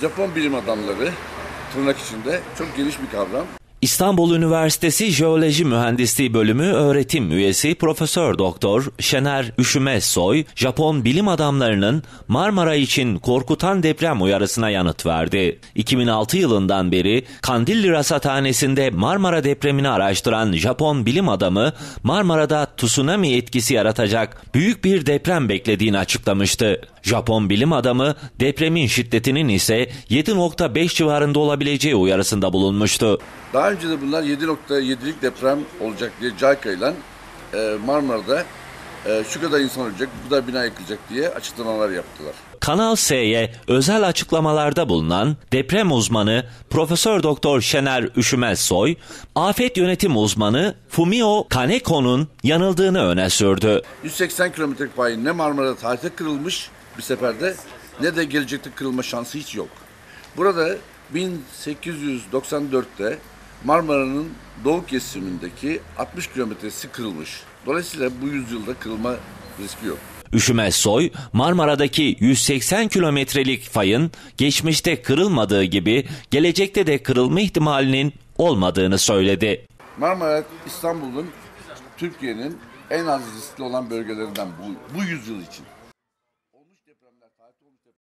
Japon bilim adamları tırnak içinde çok geniş bir kavram. İstanbul Üniversitesi Jeoloji Mühendisliği Bölümü öğretim üyesi Profesör Doktor Şener Üşümez Soy, Japon bilim adamlarının Marmara için korkutan deprem uyarısına yanıt verdi. 2006 yılından beri Kandilli Rasathanesi'nde Marmara depremini araştıran Japon bilim adamı Marmara'da tsunami etkisi yaratacak büyük bir deprem beklediğini açıklamıştı. Japon bilim adamı depremin şiddetinin ise 7.5 civarında olabileceği uyarısında bulunmuştu. Daha önce de bunlar 7.7'lik deprem olacak diye JICA ile Marmara'da e, şu kadar insan ölecek, bu kadar bina yıkılacak diye açıklamalar yaptılar. Kanal S'ye özel açıklamalarda bulunan deprem uzmanı Profesör Doktor Şener Üşümez Soy, afet yönetim uzmanı Fumio Kaneko'nun yanıldığını öne sürdü. 180 kilometre payı ne Marmara'da tarihte kırılmış bir seferde ne de gelecekte kırılma şansı hiç yok. Burada 1894'te Marmara'nın doğu kesimindeki 60 kilometresi kırılmış. Dolayısıyla bu yüzyılda kırılma riski yok. Üşümez Soy, Marmara'daki 180 kilometrelik fayın geçmişte kırılmadığı gibi gelecekte de kırılma ihtimalinin olmadığını söyledi. Marmara İstanbul'un Türkiye'nin en az riskli olan bölgelerinden bu, bu yüzyıl için.